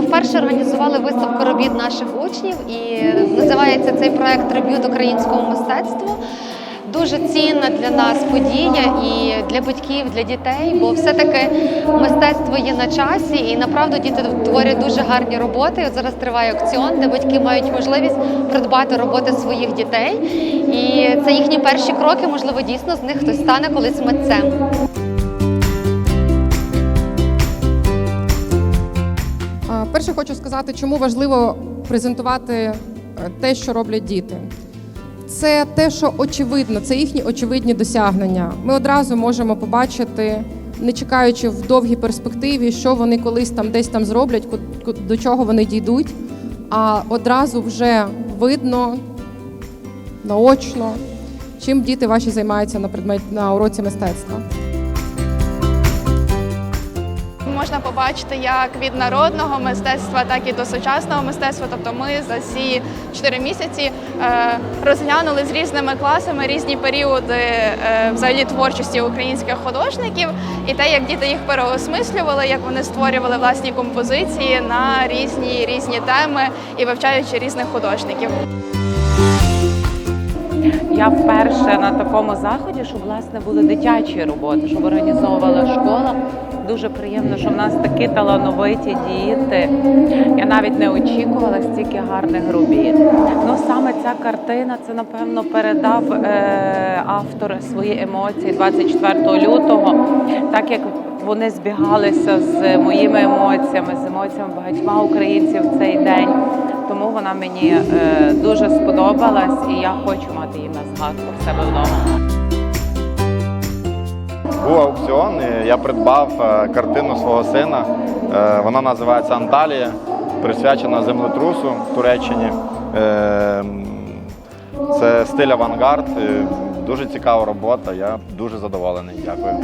вперше організували виставку робіт наших учнів, і називається цей проект Триб'ют українському мистецтву. Дуже цінна для нас подія і для батьків, для дітей, бо все-таки мистецтво є на часі, і направду діти творять дуже гарні роботи. От зараз триває аукціон, де батьки мають можливість придбати роботи своїх дітей. І це їхні перші кроки. Можливо, дійсно з них хтось стане колись митцем. А, Перше хочу сказати, чому важливо презентувати е, те, що роблять діти. Це те, що очевидно, це їхні очевидні досягнення. Ми одразу можемо побачити, не чекаючи в довгій перспективі, що вони колись там десь там зроблять, до чого вони дійдуть. А одразу вже видно, наочно, чим діти ваші займаються на предмет на уроці мистецтва. Можна побачити як від народного мистецтва, так і до сучасного мистецтва. Тобто ми за ці 4 місяці е, розглянули з різними класами різні періоди е, взагалі творчості українських художників і те, як діти їх переосмислювали, як вони створювали власні композиції на різні різні теми і вивчаючи різних художників. Я вперше на такому заході, що власне були дитячі роботи, щоб організовувала школа. Дуже приємно, що в нас такі талановиті діти. Я навіть не очікувала стільки гарних робіт. Ну саме ця картина це напевно передав е, автор свої емоції 24 лютого, так як вони збігалися з моїми емоціями, з емоціями багатьма українців в цей день. Тому вона мені е, дуже сподобалась, і я хочу мати її на згадку в себе вдома. Був аукціон, і я придбав е, картину свого сина. Е, Вона називається Анталія, присвячена землетрусу в Туреччині. Е, Це стиль авангард. Дуже цікава робота. Я дуже задоволений. Дякую.